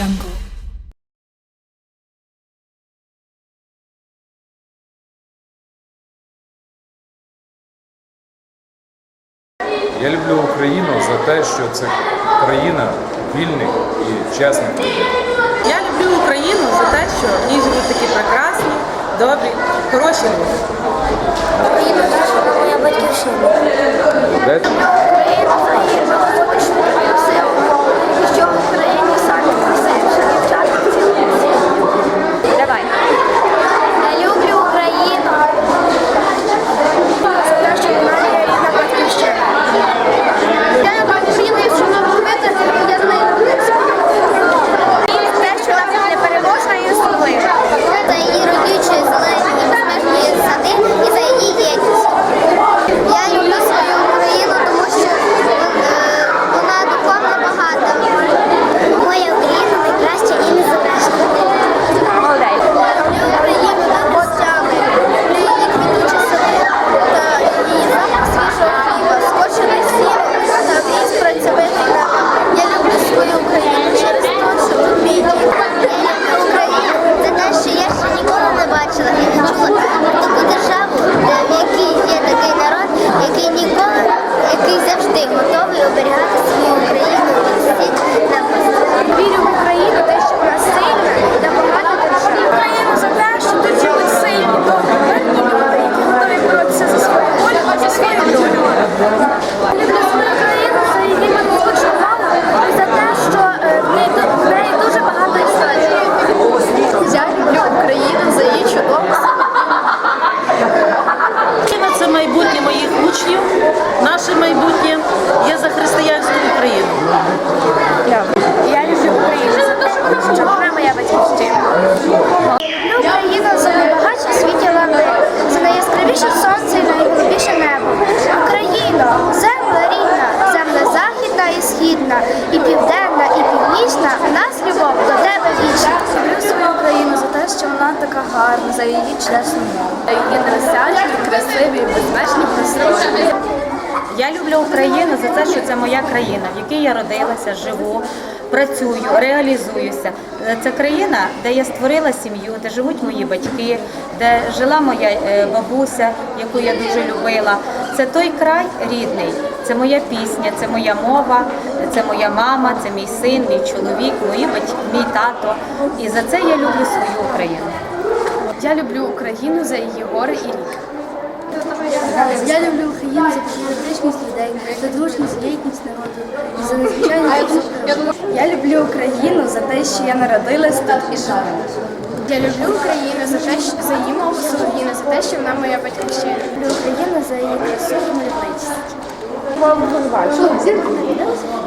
jungle. Я люблю Україну за те, що це країна вільних і чесних людей. Я люблю Україну за те, що в ній живуть такі прекрасні, добрі, хороші люди. Україна наша моя батьківщина. Україна загідно вуличну твою я родилася, живу, працюю, реалізуюся. Це країна, де я створила сім'ю, де живуть мої батьки, де жила моя е, бабуся, яку я дуже любила. Це той край рідний, це моя пісня, це моя мова, це моя мама, це мій син, мій чоловік, мої батьки, мій тато. І за це я люблю свою Україну. Я люблю Україну за її гори і ріки. Я люблю за патріотичність людей, за дружність, єдність народу і за незвичайну красу. Я люблю Україну за те, що я народилась тут і живу. Я люблю Україну за те, що за її мову солов'їну, за те, що вона моя батьківщина. Люблю Україну за її красу і мальовничість.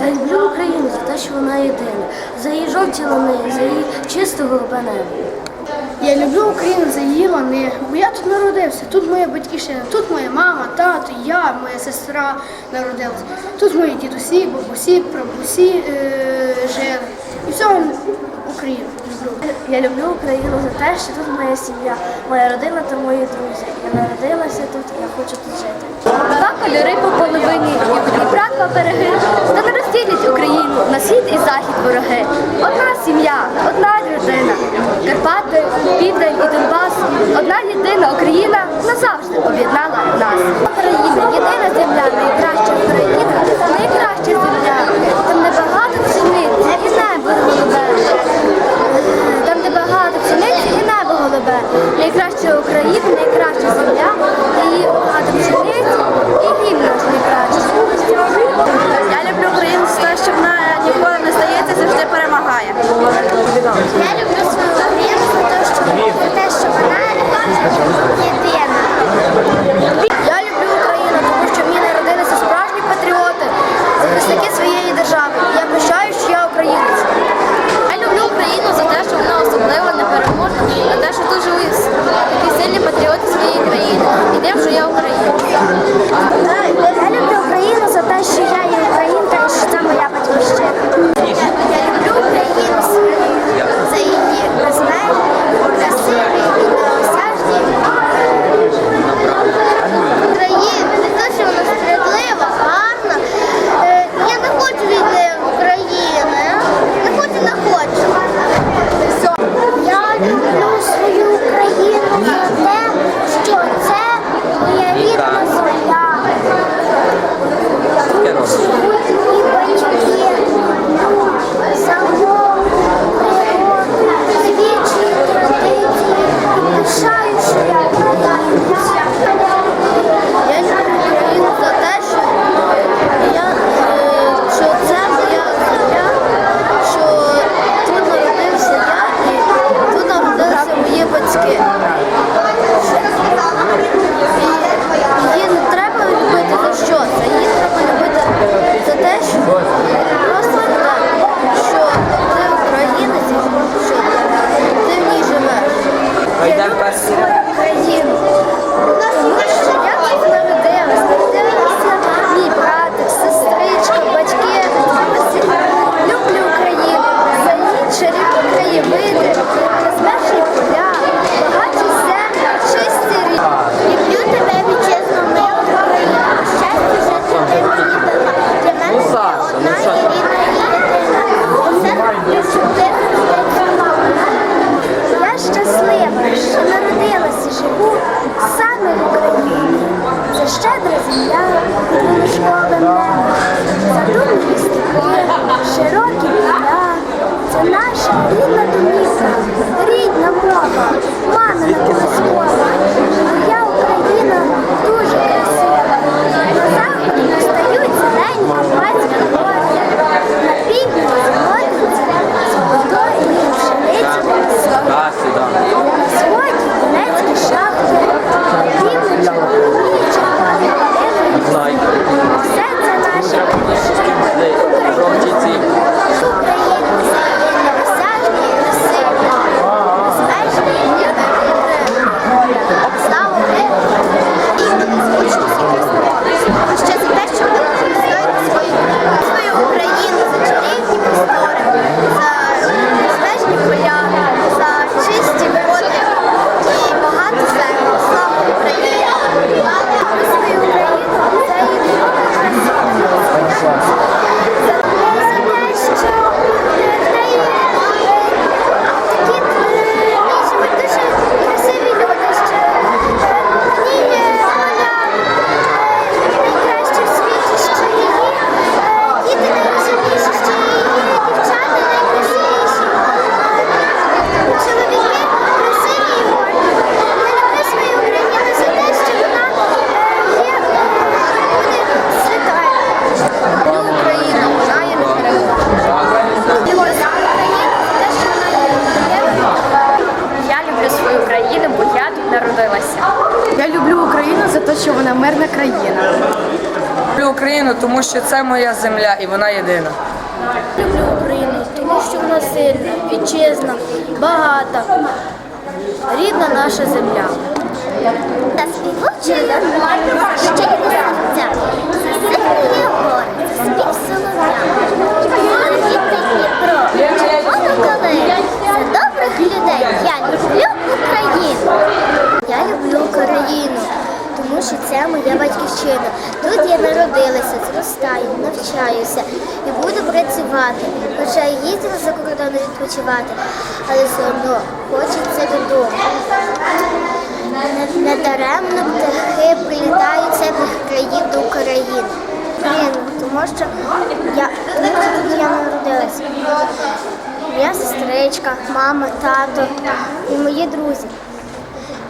Я люблю Україну за те, що вона єдина, за її жовті лани, за її чисте голубе небо. Я люблю Україну за її вони. бо я тут народився, тут моя батьківщина, тут моя мама, тато, я, моя сестра народилася. Тут мої дідусі, бабусі, прабусі е, жили. І Україну люблю. Я люблю Україну за те, що тут моя сім'я, моя родина та мої друзі. Я народилася тут, я хочу тут жити. Два кольори по половині, і Дніпра два береги. Та не розділять Україну на схід і захід вороги. Одна сім'я, одна людина. Карпати, Південь і Донбас. Одна єдина Україна назавжди об'єднала нас. Україна, єдина земля, найкраща Україна, найкраща земля. Там небагато пшениці і небо голубе. Там, де багато пшениці і голубе. Найкраща Україна, найкраща земля, мирна країна. Люблю Україну, тому що це моя земля і вона єдина. Люблю Україну, тому що вона сильна, вітчизна, багата, рідна наша земля. Та співучі щирі серця, засипні гори, заспів солов'я. Рідний Дніпро, червону калину, за добрих людей. Я люблю Україну. Я люблю Україну, тому що це моя батьківщина. Тут я народилася, зростаю, навчаюся і буду працювати. Хоча я їздила за кордон відпочивати, але все одно хочеться додому. Недаремно птахи прилітають з цих країн до України. Тому що я, я народилася. Моя сестричка, мама, тато і мої друзі.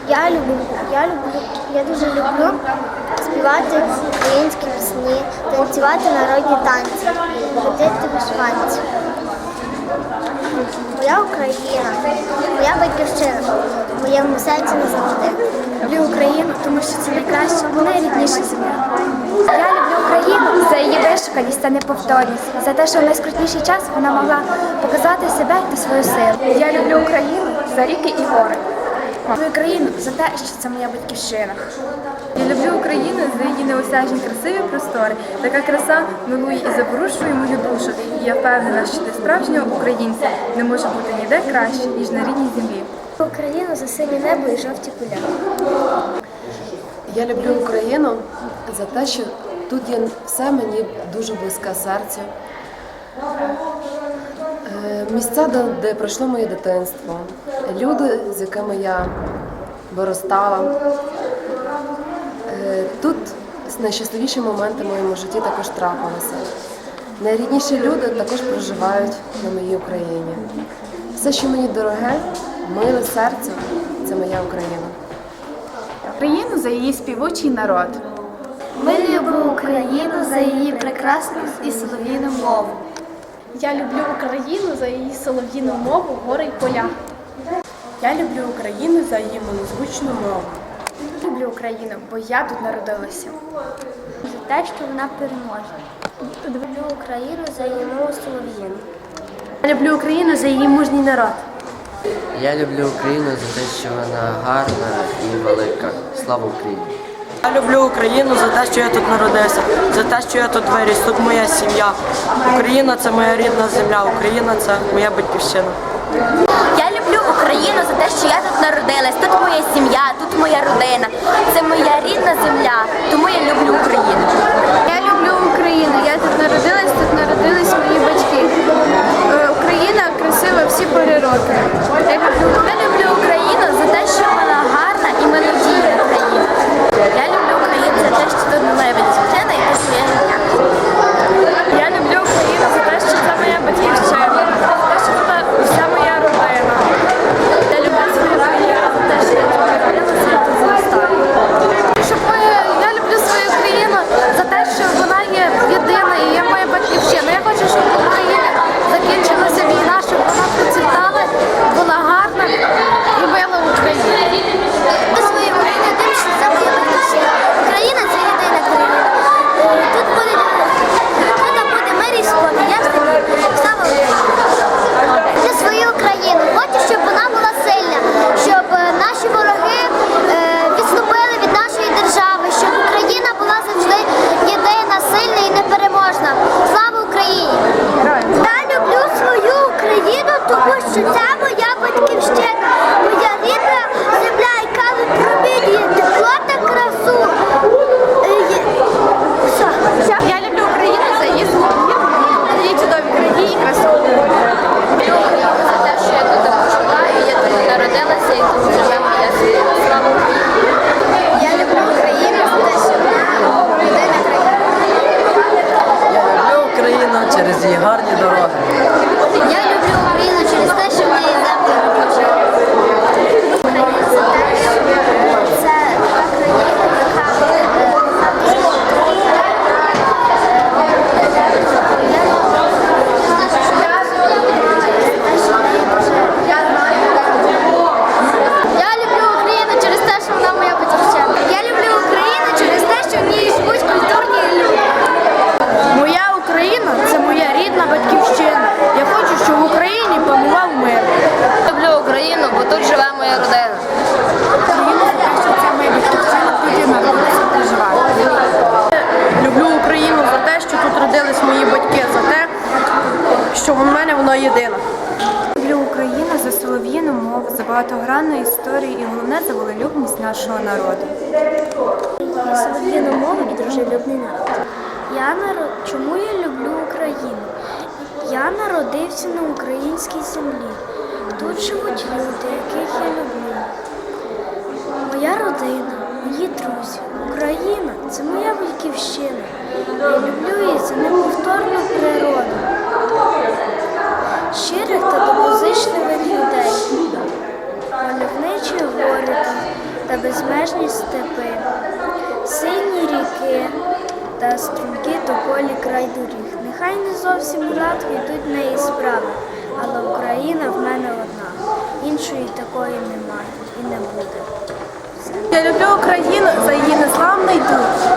Я люблю, я люблю, я дуже люблю співати українські пісні, танцювати народні танці, ходити вишиванці. Моя Україна, моя батьківщина, моєму серці назавжди. Люблю Україну, тому що це найкраща, найрідніша земля. Я люблю Україну за її вишуканість та неповторність, за те, що в найскрутніший час вона могла показати себе та свою силу. Я люблю Україну за ріки і гори. Люблю країну за те, що це моя батьківщина. Я люблю Україну за її неосяжні красиві простори. Така краса милує і запорушує мою душу. І я впевнена, що для справжнього українця не може бути ніде краще, ніж на рідній землі. Україну за синє небо і жовті поля. Я люблю Україну за те, що тут є все мені дуже близьке серцю. Е, Місця, де, пройшло моє дитинство, люди, з якими я виростала. Е, Тут найщасливіші моменти в моєму житті також трапилися. Найрідніші люди також проживають на моїй Україні. Все, що мені дороге, миле серцю, це моя Україна. Україну за її співочий народ. Ми любимо Україну за її прекрасну і солов'їну мову. Я люблю Україну за її солов'їну мову, гори й поля. Я люблю Україну за її малозвучну мову. Я люблю Україну, бо я тут народилася. За те, що вона переможе. Я люблю Україну за її мову солов'їну. Я люблю Україну за її мужній народ. Я люблю Україну за те, що вона гарна і велика. Слава Україні! Я люблю Україну за те, що я тут народився, за те, що я тут виріс. Тут моя сім'я. Україна це моя рідна земля, Україна це моя батьківщина. Я люблю Україну за те, що я тут народилась. Тут моя сім'я, тут моя родина. Це моя рідна земля, тому я люблю Україну. Я люблю Україну. Я тут народилась, тут народились мої батьки. Е, Україна красива всі пори роки. Я люблю Я люблю українця, теж що тут лебедь. багатогранна історії і головне заволелюбність нашого народу. Солов'яну мову і дружелюбний народ. Я народ, чому я люблю Україну? Я народився на українській землі. Тут живуть люди, яких я люблю. Моя родина, мої друзі, Україна це моя батьківщина. Я люблю її за неповторну природу. Щирих та доброзичних безмежні степи, сині ріки та струнки тополі край доріг. Нехай не зовсім гладко йдуть в неї справи, але Україна в мене одна. Іншої такої немає і не буде. Я люблю Україну за її незламний дух.